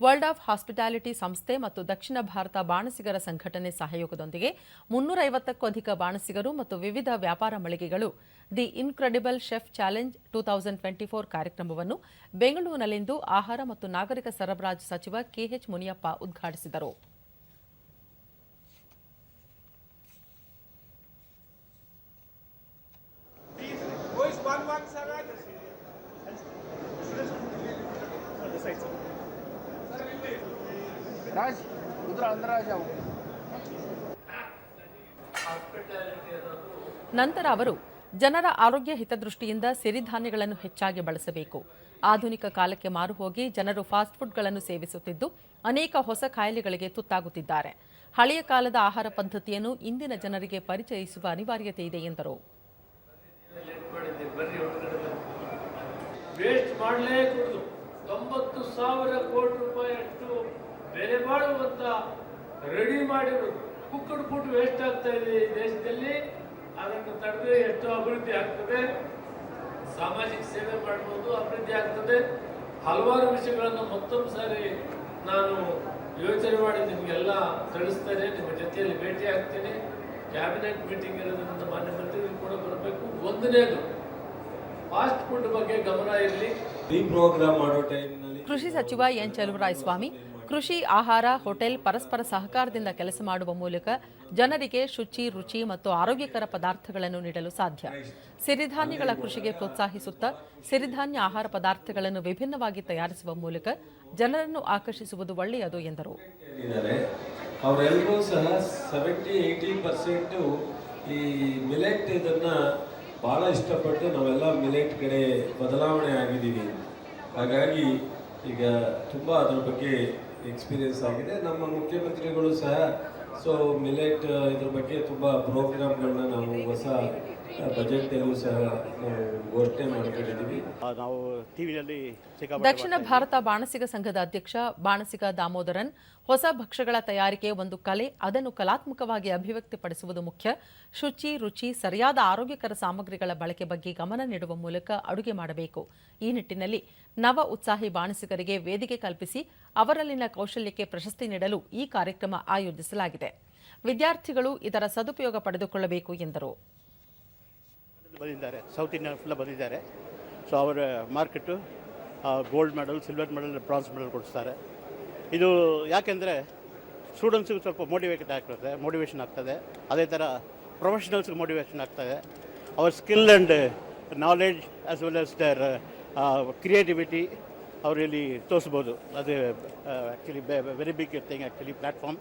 World of hospitality ಸಂಸ್ಥೆ ಮತ್ತು ದಕ್ಷಿಣ ಭಾರತ ಬಾಣಸಿಗರ ಸಂಘಟನೆ ಸಹಯೋಗದೊಂದಿಗೆ ಮುನ್ನೂರೈವತ್ತಕ್ಕೂ ಅಧಿಕ ಬಾಣಸಿಗರು ಮತ್ತು ವಿವಿಧ ವ್ಯಾಪಾರ ಮಳಿಗೆಗಳು the incredible chef challenge two thousand twenty four ಕಾರ್ಯಕ್ರಮವನ್ನು ಬೆಂಗಳೂರಿನಲ್ಲಿಂದು ಆಹಾರ ಮತ್ತು ನಾಗರಿಕ ಸರಬರಾಜು ಸಚಿವ ಕೆಎಚ್ ಮುನಿಯಪ್ಪ ಉದ್ಘಾಟಿಸಿದರು. ರಾಜ್ ನಂತರ ಅವರು ಜನರ ಆರೋಗ್ಯ ಹಿತದೃಷ್ಟಿಯಿಂದ ಸಿರಿಧಾನ್ಯಗಳನ್ನು ಹೆಚ್ಚಾಗಿ ಬಳಸಬೇಕು. ಆಧುನಿಕ ಕಾಲಕ್ಕೆ ಮಾರು ಹೋಗಿ ಜನರು ಫಾಸ್ಟ್ ಫುಡ್ಗಳನ್ನು ಸೇವಿಸುತ್ತಿದ್ದು ಅನೇಕ ಹೊಸ ಕಾಯಿಲೆಗಳಿಗೆ ತುತ್ತಾಗುತ್ತಿದ್ದಾರೆ. ಹಳೆಯ ಕಾಲದ ಆಹಾರ ಪದ್ಧತಿಯನ್ನು ಇಂದಿನ ಜನರಿಗೆ ಪರಿಚಯಿಸುವ ಅನಿವಾರ್ಯತೆ ಇದೆ ಎಂದರು. ವೇಸ್ಟ್ ಮಾಡಲೇ ತೊಂಬತ್ತು ಸಾವಿರ ಕೋಟಿ ರೂಪಾಯಿ ಅಷ್ಟು ಬೆಲೆ ಬಾಳುವಂತ ರೆಡಿ ಮಾಡಿರೋದು ಕುಕ್ಕಡ್ ಫುಡ್ ವೇಸ್ಟ್ ಆಗ್ತಾ ಇದೆ ಈ ದೇಶದಲ್ಲಿ. ಅದನ್ನು ತಡೆದ್ರೆ ಎಷ್ಟು ಅಭಿವೃದ್ಧಿ ಆಗ್ತದೆ. ಸಾಮಾಜಿಕ ಸೇವೆ ಮಾಡ್ಬೋದು ಅಭಿವೃದ್ಧಿ ಆಗ್ತದೆ. ಹಲವಾರು ವಿಷಯಗಳನ್ನು ಮತ್ತೊಂದು ಸಾರಿ ನಾನು ಯೋಚನೆ ಮಾಡಿ ನಿಮಗೆಲ್ಲ ತಿಳಿಸ್ತೇನೆ ನಿಮ್ಮ ಜೊತೆಯಲ್ಲಿ ಭೇಟಿ ಆಗ್ತೀನಿ. ಕ್ಯಾಬಿನೆಟ್ ಮೀಟಿಂಗ್ ಇರೋದ್ರಿಂದ ಮಾನ್ಯ ಮಂತ್ರಿಗಳು ಕೂಡ ಬರಬೇಕು. ಒಂದನೇದು ಫಾಸ್ಟ್ ಫುಡ್ ಬಗ್ಗೆ ಗಮನ ಇರಲಿ. ಈ ಪ್ರೋಗ್ರಾಮ್ ಮಾಡೋ ಟೈಮ್ನಲ್ಲಿ ಕೃಷಿ ಸಚಿವ ಎನ್ ಸ್ವಾಮಿ ಕೃಷಿ, ಆಹಾರ, ಹೋಟೆಲ್, ಪರಸ್ಪರ ಸಹಕಾರದಿಂದ ಕೆಲಸ ಮಾಡುವ ಮೂಲಕ ಜನರಿಗೆ ಶುಚಿ, ರುಚಿ ಮತ್ತು ಆರೋಗ್ಯಕರ ಪದಾರ್ಥಗಳನ್ನು ನೀಡಲು ಸಾಧ್ಯ. ಸಿರಿಧಾನ್ಯಗಳ ಕೃಷಿಗೆ ಪ್ರೋತ್ಸಾಹಿಸುತ್ತಾ ಸಿರಿಧಾನ್ಯ ಆಹಾರ ಪದಾರ್ಥಗಳನ್ನು ವಿಭಿನ್ನವಾಗಿ ತಯಾರಿಸುವ ಮೂಲಕ ಜನರನ್ನು ಆಕರ್ಷಿಸುವುದು ಒಳ್ಳೆಯದು, ಎಂದರು. ಅವರೆಲ್ಲರೂ ಸಹ ಸೆವೆಂಟಿ ಏಯ್ಟಿ ಪರ್ಸೆಂಟು ಈ ಮಿಲೆಟ್ ಇದನ್ನು ಇಷ್ಟಪಟ್ಟು ನಾವೆಲ್ಲ ಮಿಲೆಟ್ ಕಡೆ ಬದಲಾವಣೆ ಆಗಿದ್ದೀವಿ. ಹಾಗಾಗಿ ಈಗ ತುಂಬ ಅದರ ಬಗ್ಗೆ ಎಕ್ಸ್ಪೀರಿಯನ್ಸ್ ಆಗಿದೆ. ನಮ್ಮ ಮುಖ್ಯಮಂತ್ರಿಗಳು ಸಹ ಸೊ ಮಿಲೆಟ್ ಇದ್ರ ಬಗ್ಗೆ ತುಂಬ ಪ್ರೋಗ್ರಾಮ್ಗಳನ್ನ ನಾವು ಹೊಸ ಬಜೆಟ್ನಲ್ಲೂ ಸಹ ನಾವು ಘೋಷಣೆ ಮಾಡ್ಕೊಂಡಿದ್ದೀವಿ. ನಾವು ಟಿವಿನಲ್ಲಿ ಸಿಕ್ಕಾಪಟ್ಟೆ ದಕ್ಷಿಣ ಭಾರತ ಬಾಣಸಿಗ ಸಂಘದ ಅಧ್ಯಕ್ಷ ಬಾಣಸಿಗ ದಾಮೋದರನ್ ಹೊಸ ಭಕ್ಷ್ಯಗಳ ತಯಾರಿಕೆ ಒಂದು ಕಲೆ ಅದನ್ನು ಕಲಾತ್ಮಕವಾಗಿ ಅಭಿವ್ಯಕ್ತಿಪಡಿಸುವುದು ಮುಖ್ಯ. ಶುಚಿ ರುಚಿ ಸರಿಯಾದ ಆರೋಗ್ಯಕರ ಸಾಮಗ್ರಿಗಳ ಬಳಕೆ ಬಗ್ಗೆ ಗಮನ ನೀಡುವ ಮೂಲಕ ಅಡುಗೆ ಮಾಡಬೇಕು. ಈ ನಿಟ್ಟಿನಲ್ಲಿ ನವ ಉತ್ಸಾಹಿ ಬಾಣಸಿಗರಿಗೆ ವೇದಿಕೆ ಕಲ್ಪಿಸಿ ಅವರಲ್ಲಿನ ಕೌಶಲ್ಯಕ್ಕೆ ಪ್ರಶಸ್ತಿ ನೀಡಲು ಈ ಕಾರ್ಯಕ್ರಮ ಆಯೋಜಿಸಲಾಗಿದೆ. ವಿದ್ಯಾರ್ಥಿಗಳು ಇದರ ಸದುಪಯೋಗ ಪಡೆದುಕೊಳ್ಳಬೇಕು ಎಂದರು. ಬಂದಿದ್ದಾರೆ. ಸೌತ್ ಇಂಡಿಯನ್ ಫುಲ್ಲ ಬಂದಿದ್ದಾರೆ. ಸೊ ಅವರ market gold medal silver medal bronze medal ಕೊಡಿಸ್ತಾರೆ. ಇದು ಯಾಕೆಂದರೆ ಸ್ಟೂಡೆಂಟ್ಸಿಗೆ ಸ್ವಲ್ಪ ಮೋಟಿವೇಟ್ ಆಗ್ತದೆ ಮೋಟಿವೇಶನ್ ಆಗ್ತದೆ. ಅದೇ ಥರ ಪ್ರೊಫೆಷನಲ್ಸ್ಗೆ ಮೋಟಿವೇಶನ್ ಆಗ್ತದೆ. Hour skill and knowledge as well as their creativity ಅವರಲ್ಲಿ ತೋರಿಸ್ಬೋದು. ಅದು actually very big thing actually platform